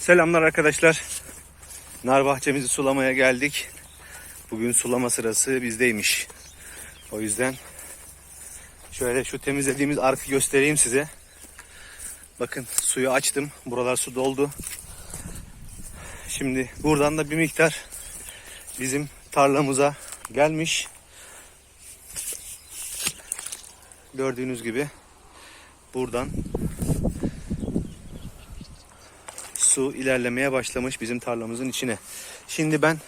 Selamlar arkadaşlar. Nar bahçemizi sulamaya geldik. Bugün sulama sırası bizdeymiş. O yüzden şöyle şu temizlediğimiz arkı göstereyim size. Bakın suyu açtım. Buralar su doldu. Şimdi buradan da bir miktar bizim tarlamıza gelmiş. Gördüğünüz gibi buradan su ilerlemeye başlamış bizim tarlamızın içine. Şimdi ben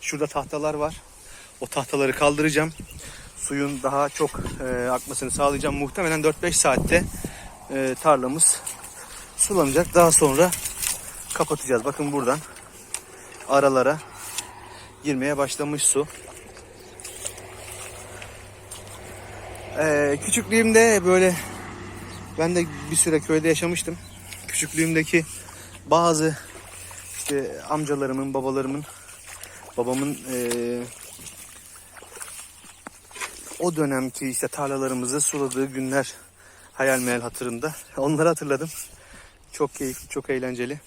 şurada tahtalar var. O tahtaları kaldıracağım. Suyun daha çok e, akmasını sağlayacağım. Muhtemelen 4-5 saatte e, tarlamız sulanacak. Daha sonra kapatacağız. Bakın buradan aralara girmeye başlamış su. Ee, küçüklüğümde böyle ben de bir süre köyde yaşamıştım. Küçüklüğümdeki bazı işte amcalarımın, babalarımın, babamın eee, o dönemki işte tarlalarımızı suladığı günler hayal meyal hatırımda. Onları hatırladım. Çok keyifli, çok eğlenceli.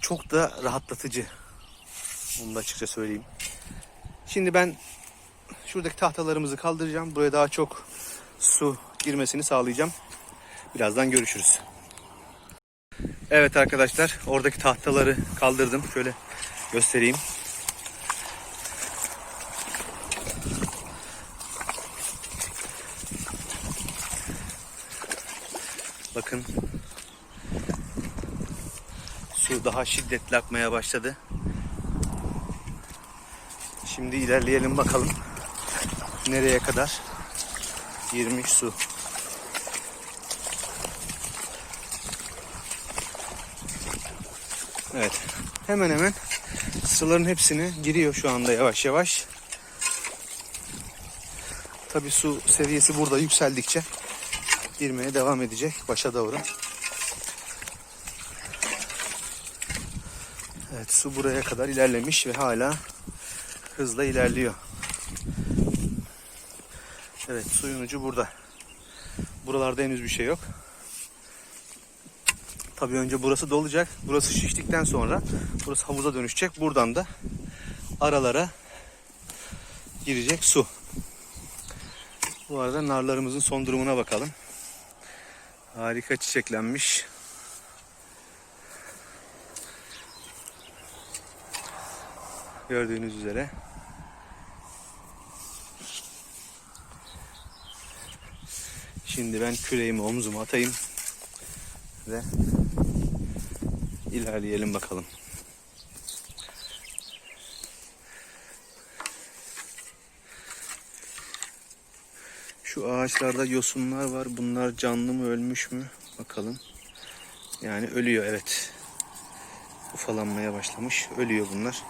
Çok da rahatlatıcı. Onu da açıkça söyleyeyim. Şimdi ben şuradaki tahtalarımızı kaldıracağım. Buraya daha çok su girmesini sağlayacağım. Birazdan görüşürüz. Evet arkadaşlar oradaki tahtaları kaldırdım. Şöyle göstereyim. Bakın. Su daha şiddetli akmaya başladı. Şimdi ilerleyelim bakalım. Nereye kadar girmiş su. Evet. Hemen hemen suların hepsine giriyor şu anda yavaş yavaş. Tabi su seviyesi burada yükseldikçe girmeye devam edecek başa doğru. Evet su buraya kadar ilerlemiş ve hala hızla ilerliyor. Evet suyun ucu burada. Buralarda henüz bir şey yok. Tabii önce burası dolacak. Burası şiştikten sonra burası havuza dönüşecek. Buradan da aralara girecek su. Bu arada narlarımızın son durumuna bakalım. Harika çiçeklenmiş. Gördüğünüz üzere. Şimdi ben küreğimi omzuma atayım ve ilerleyelim bakalım. Şu ağaçlarda yosunlar var. Bunlar canlı mı ölmüş mü? Bakalım. Yani ölüyor evet. Ufalanmaya başlamış. Ölüyor bunlar.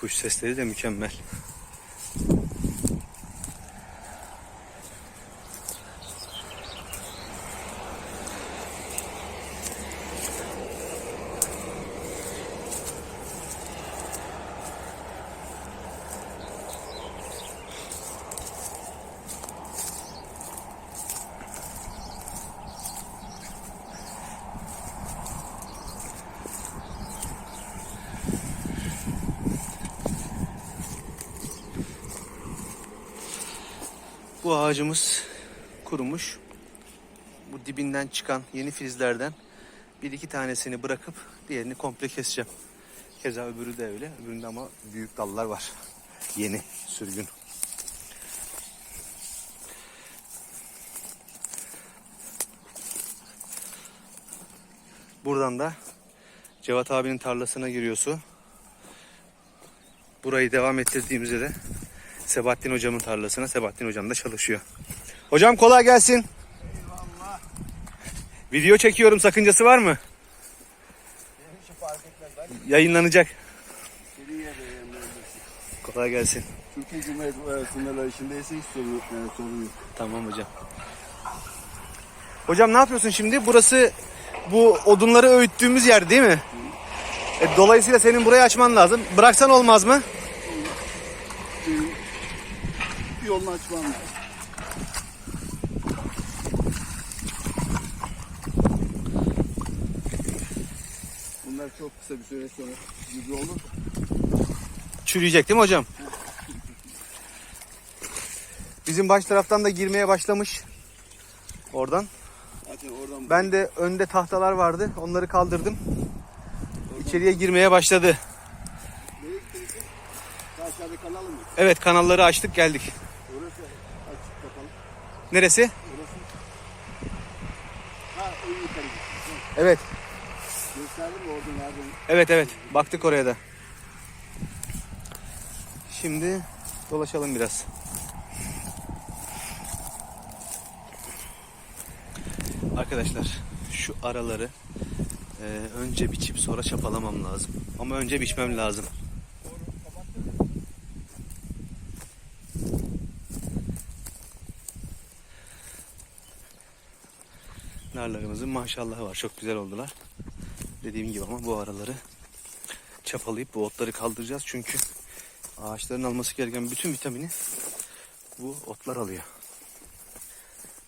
Kuş sesleri de mükemmel. Bu ağacımız kurumuş. Bu dibinden çıkan yeni filizlerden bir iki tanesini bırakıp diğerini komple keseceğim. Keza öbürü de öyle. Öbüründe ama büyük dallar var. Yeni sürgün. Buradan da Cevat abinin tarlasına giriyor su. Burayı devam ettirdiğimizde de Sebahattin hocamın tarlasına. Sebahattin hocam da çalışıyor. Hocam kolay gelsin. Eyvallah. Video çekiyorum sakıncası var mı? Yayınlanacak. Kolay gelsin. Türkiye Cumhuriyeti e, sınırları içindeyse hiç sorun. Yani sorun yok. Tamam hocam. Hocam ne yapıyorsun şimdi? Burası bu odunları öğüttüğümüz yer değil mi? E, dolayısıyla senin burayı açman lazım. Bıraksan olmaz mı? yolunu açmam lazım. Bunlar çok kısa bir süre sonra gibi olur. Çürüyecek değil mi hocam? Bizim baş taraftan da girmeye başlamış. Oradan. oradan ben de önde tahtalar vardı. Onları kaldırdım. Oradan. İçeriye girmeye başladı. Evet kanalları açtık geldik. Orası açık kapalı. Neresi? Orası. Ha en yukarı. Evet. Gösterdim mi orada nereden? Evet evet. Baktık oraya da. Şimdi dolaşalım biraz. Arkadaşlar şu araları e, önce biçip sonra çapalamam lazım. Ama önce biçmem lazım. Narlarımızın maşallahı var. Çok güzel oldular. Dediğim gibi ama bu araları çapalayıp bu otları kaldıracağız. Çünkü ağaçların alması gereken bütün vitamini bu otlar alıyor.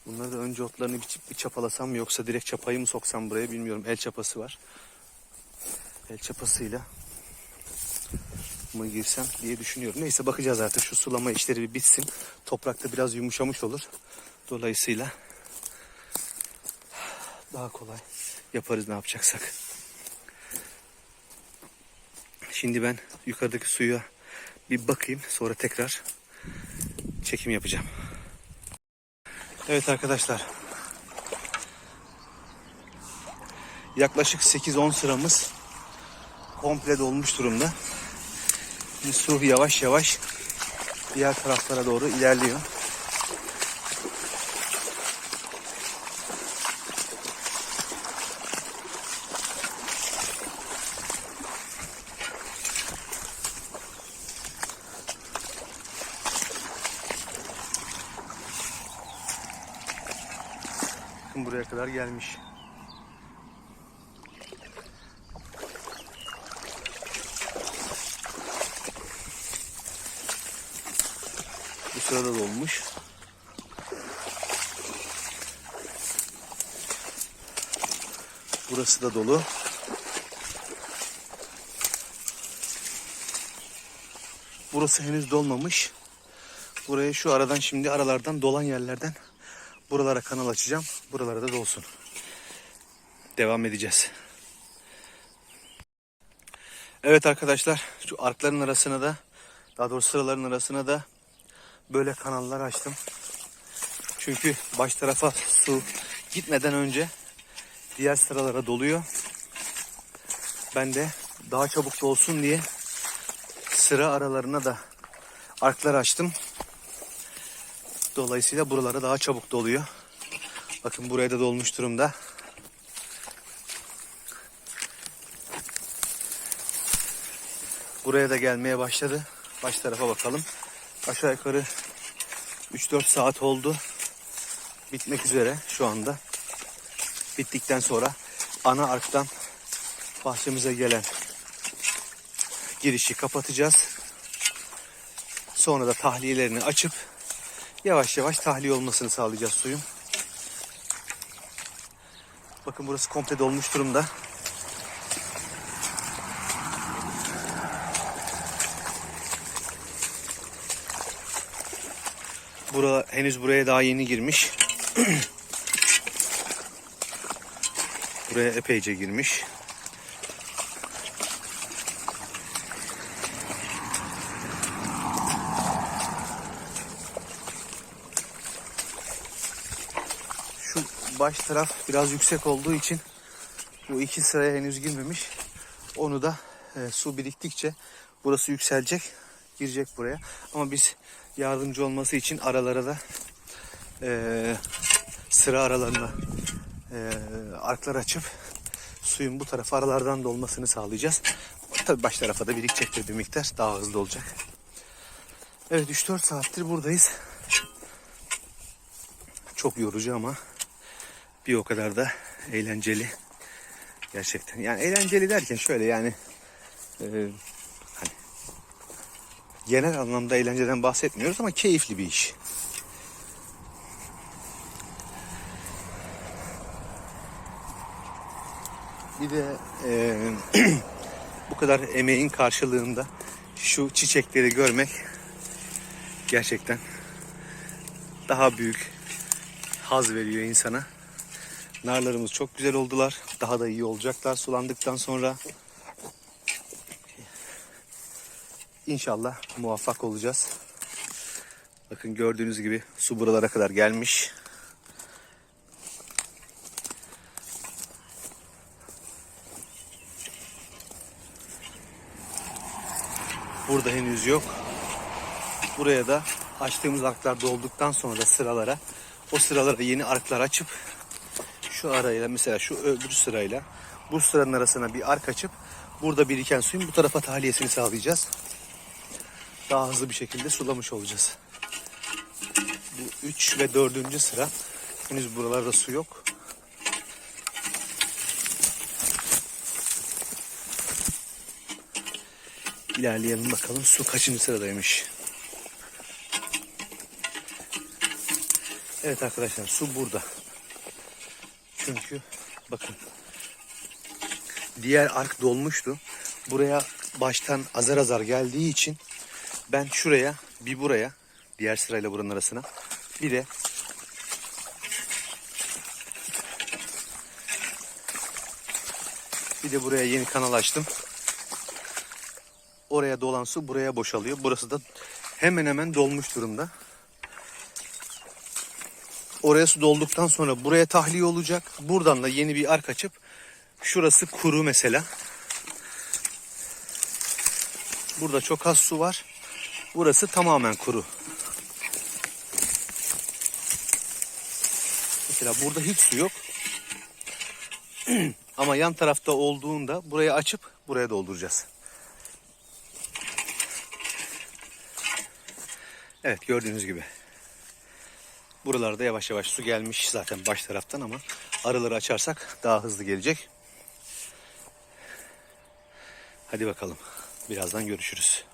Bunları da önce otlarını biçip bir çapalasam mı yoksa direkt çapayı mı soksam buraya bilmiyorum. El çapası var. El çapasıyla mı girsem diye düşünüyorum. Neyse bakacağız artık şu sulama işleri bir bitsin. Toprakta biraz yumuşamış olur. Dolayısıyla daha kolay yaparız ne yapacaksak. Şimdi ben yukarıdaki suya bir bakayım. Sonra tekrar çekim yapacağım. Evet arkadaşlar. Yaklaşık 8-10 sıramız komple dolmuş durumda. Şimdi su yavaş yavaş diğer taraflara doğru ilerliyor. Bakın buraya kadar gelmiş. Bu sırada dolmuş. Burası da dolu. Burası henüz dolmamış. Buraya şu aradan şimdi aralardan dolan yerlerden buralara kanal açacağım. Buralara da dolsun. Devam edeceğiz. Evet arkadaşlar şu arkların arasına da daha doğrusu sıraların arasına da böyle kanallar açtım. Çünkü baş tarafa su gitmeden önce diğer sıralara doluyor. Ben de daha çabuk dolsun diye sıra aralarına da arklar açtım. Dolayısıyla buralara daha çabuk doluyor. Bakın buraya da dolmuş durumda. Buraya da gelmeye başladı. Baş tarafa bakalım. Aşağı yukarı 3-4 saat oldu. Bitmek üzere şu anda. Bittikten sonra ana arktan bahçemize gelen girişi kapatacağız. Sonra da tahliyelerini açıp yavaş yavaş tahliye olmasını sağlayacağız suyun. Bakın burası komple dolmuş durumda. Bura henüz buraya daha yeni girmiş. buraya epeyce girmiş. Şu baş taraf biraz yüksek olduğu için bu iki sıraya henüz girmemiş. Onu da e, su biriktikçe burası yükselecek, girecek buraya. Ama biz yardımcı olması için aralara da e, sıra aralarına e, arklar açıp suyun bu tarafa aralardan dolmasını sağlayacağız. Tabii baş tarafa da birikecektir bir miktar. Daha hızlı olacak. Evet 3-4 saattir buradayız. Çok yorucu ama bir o kadar da eğlenceli. Gerçekten. Yani eğlenceli derken şöyle yani e, hani genel anlamda eğlenceden bahsetmiyoruz ama keyifli bir iş. Bir de eee, bu kadar emeğin karşılığında şu çiçekleri görmek gerçekten daha büyük haz veriyor insana. Narlarımız çok güzel oldular. Daha da iyi olacaklar sulandıktan sonra. İnşallah muvaffak olacağız. Bakın gördüğünüz gibi su buralara kadar gelmiş. Burada henüz yok. Buraya da açtığımız arklar dolduktan sonra sıralara o sıralara yeni arklar açıp şu arayla mesela şu öbür sırayla bu sıranın arasına bir ark açıp burada biriken suyun bu tarafa tahliyesini sağlayacağız. Daha hızlı bir şekilde sulamış olacağız. Bu 3 ve 4. sıra. Henüz buralarda su yok. İlerleyelim bakalım su kaçıncı sıradaymış. Evet arkadaşlar su burada. Çünkü bakın diğer ark dolmuştu. Buraya baştan azar azar geldiği için ben şuraya bir buraya diğer sırayla buranın arasına bir de bir de buraya yeni kanal açtım. Oraya dolan su buraya boşalıyor. Burası da hemen hemen dolmuş durumda. Oraya su dolduktan sonra buraya tahliye olacak. Buradan da yeni bir ark açıp şurası kuru mesela. Burada çok az su var. Burası tamamen kuru. Mesela burada hiç su yok. Ama yan tarafta olduğunda burayı açıp buraya dolduracağız. Evet gördüğünüz gibi. Buralarda yavaş yavaş su gelmiş zaten baş taraftan ama arıları açarsak daha hızlı gelecek. Hadi bakalım. Birazdan görüşürüz.